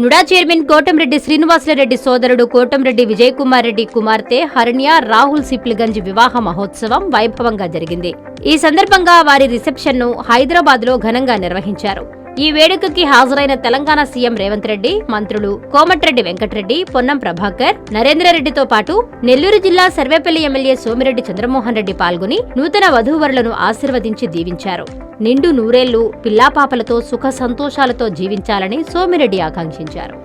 NUDA chairman Kotamreddy Srinivasa Reddy సోదరుడు కోటంరెడ్డి విజయ్ కుమార్ రెడ్డి కుమార్తె హరణ్య రాహుల్ సిప్లిగంజ్ వివాహ మహోత్సవం వైభవంగా జరిగింది. ఈ సందర్భంగా వారి రిసెప్షన్ను హైదరాబాద్లో ఘనంగా నిర్వహించారు. ఈ వేడుకకి హాజరైన తెలంగాణ సీఎం రేవంత్ రెడ్డి మంత్రులు కోమటిరెడ్డి వెంకటరెడ్డి పొన్నం ప్రభాకర్ నరేంద్రరెడ్డితో పాటు నెల్లూరు జిల్లా సర్వేపల్లి ఎమ్మెల్యే సోమిరెడ్డి చంద్రమోహన్ రెడ్డి పాల్గొని నూతన వధూవరులను ఆశీర్వదించి దీవించారు. నిండు నూరేళ్ళు పిల్లాపాపలతో సుఖ సంతోషాలతో జీవించాలని సోమిరెడ్డి ఆకాంక్షించారు.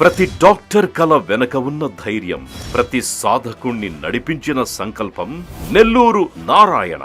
ప్రతి డాక్టర్ కల వెనక ఉన్న ధైర్యం ప్రతి సాధకుణ్ణి నడిపించిన సంకల్పం నెల్లూరు నారాయణ.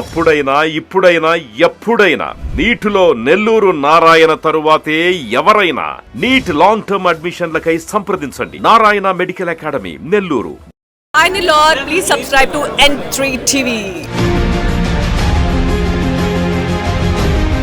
అప్పుడైనా ఇప్పుడైనా ఎప్పుడైనా నీటిలో నెల్లూరు నారాయణ తరువాతే ఎవరైనా నీట్ లాంగ్ టర్మ్ అడ్మిషన్లకై సంప్రదించండి. Narayana medical academy Nellore. Hi Nilor, please subscribe to N3